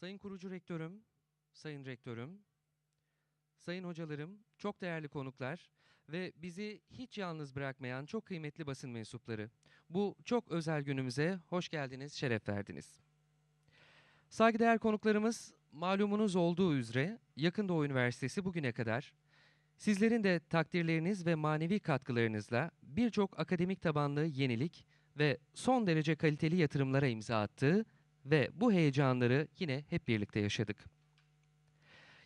Sayın kurucu rektörüm, sayın rektörüm, sayın hocalarım, çok değerli konuklar ve bizi hiç yalnız bırakmayan çok kıymetli basın mensupları. Bu çok özel günümüze hoş geldiniz, şeref verdiniz. Saygıdeğer konuklarımız, malumunuz olduğu üzere Yakın Doğu Üniversitesi bugüne kadar sizlerin de takdirleriniz ve manevi katkılarınızla birçok akademik tabanlı yenilik ve son derece kaliteli yatırımlara imza attığı ve bu heyecanları yine hep birlikte yaşadık.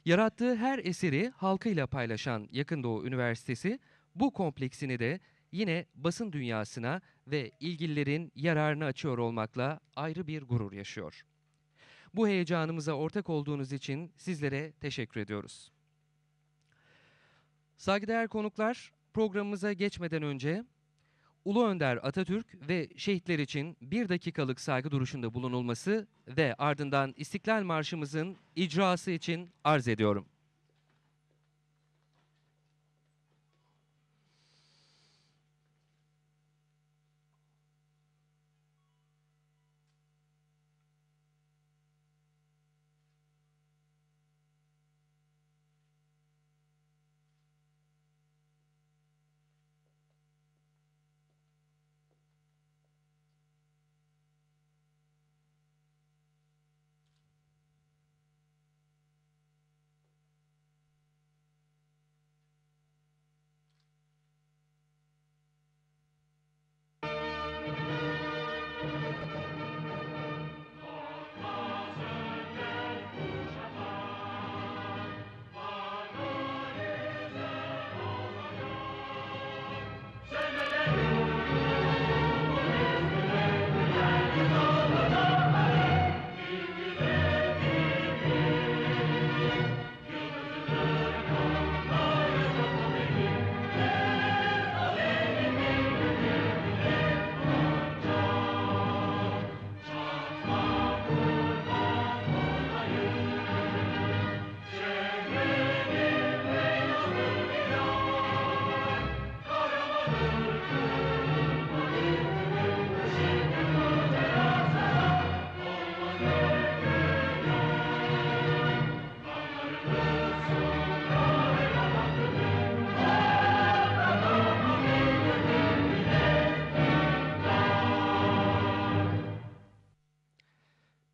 Yarattığı her eseri halkıyla paylaşan Yakın Doğu Üniversitesi bu kompleksini de yine basın dünyasına ve ilgililerin yararını açıyor olmakla ayrı bir gurur yaşıyor. Bu heyecanımıza ortak olduğunuz için sizlere teşekkür ediyoruz. Saygıdeğer konuklar, programımıza geçmeden önce Ulu Önder Atatürk ve şehitler için bir dakikalık saygı duruşunda bulunulması ve ardından İstiklal Marşımızın icrası için arz ediyorum.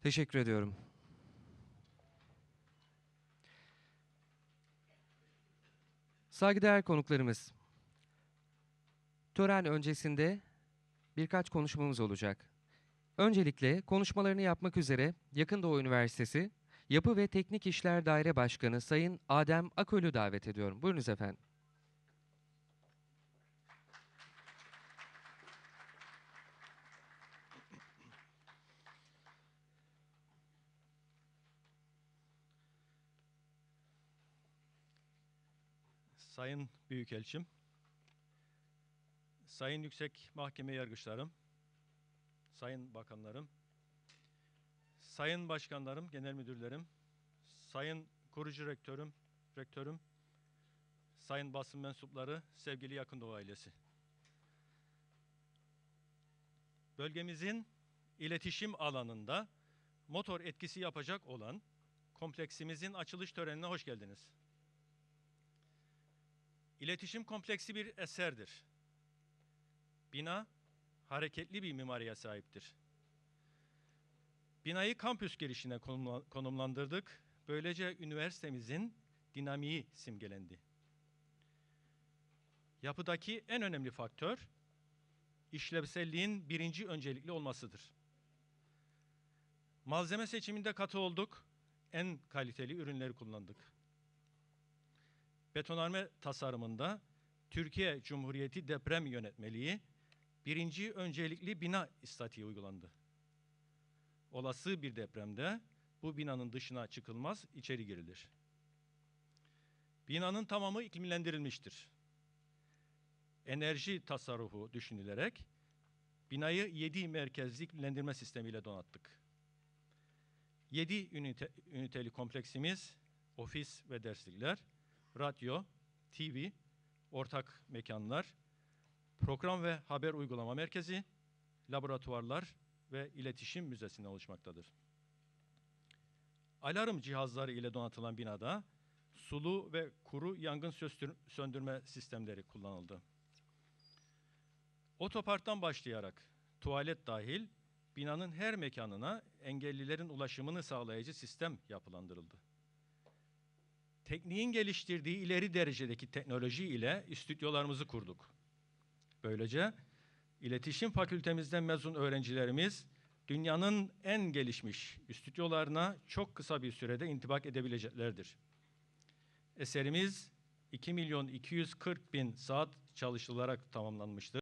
Teşekkür ediyorum. Saygıdeğer konuklarımız, tören öncesinde birkaç konuşmamız olacak. Öncelikle konuşmalarını yapmak üzere Yakın Doğu Üniversitesi Yapı ve Teknik İşler Daire Başkanı Sayın Adem Aköl'ü davet ediyorum. Buyurunuz efendim. Sayın Büyükelçim, Sayın Yüksek Mahkeme Yargıçlarım, Sayın Bakanlarım, Sayın Başkanlarım, Genel Müdürlerim, Sayın Kurucu Rektörüm, Rektörüm, Sayın basın mensupları, sevgili Yakın Doğu ailesi. Bölgemizin iletişim alanında motor etkisi yapacak olan kompleksimizin açılış törenine hoş geldiniz. İletişim kompleksi bir eserdir. Bina hareketli bir mimariye sahiptir. Binayı kampüs girişine konumlandırdık. Böylece üniversitemizin dinamiği simgelendi. Yapıdaki en önemli faktör işlevselliğin birinci öncelikli olmasıdır. Malzeme seçiminde katı olduk. En kaliteli ürünleri kullandık betonarme tasarımında Türkiye Cumhuriyeti Deprem Yönetmeliği birinci öncelikli bina istatiği uygulandı. Olası bir depremde bu binanın dışına çıkılmaz, içeri girilir. Binanın tamamı iklimlendirilmiştir. Enerji tasarrufu düşünülerek binayı 7 merkezli iklimlendirme sistemiyle donattık. 7 ünite, üniteli kompleksimiz ofis ve derslikler, radyo, TV, ortak mekanlar, program ve haber uygulama merkezi, laboratuvarlar ve iletişim müzesinde oluşmaktadır. alarm cihazları ile donatılan binada sulu ve kuru yangın söndürme sistemleri kullanıldı. Otoparktan başlayarak tuvalet dahil binanın her mekanına engellilerin ulaşımını sağlayıcı sistem yapılandırıldı. Tekniğin geliştirdiği ileri derecedeki teknoloji ile stüdyolarımızı kurduk. Böylece iletişim fakültemizden mezun öğrencilerimiz dünyanın en gelişmiş stüdyolarına çok kısa bir sürede intibak edebileceklerdir. Eserimiz 2 milyon 240 bin saat çalışılarak tamamlanmıştır.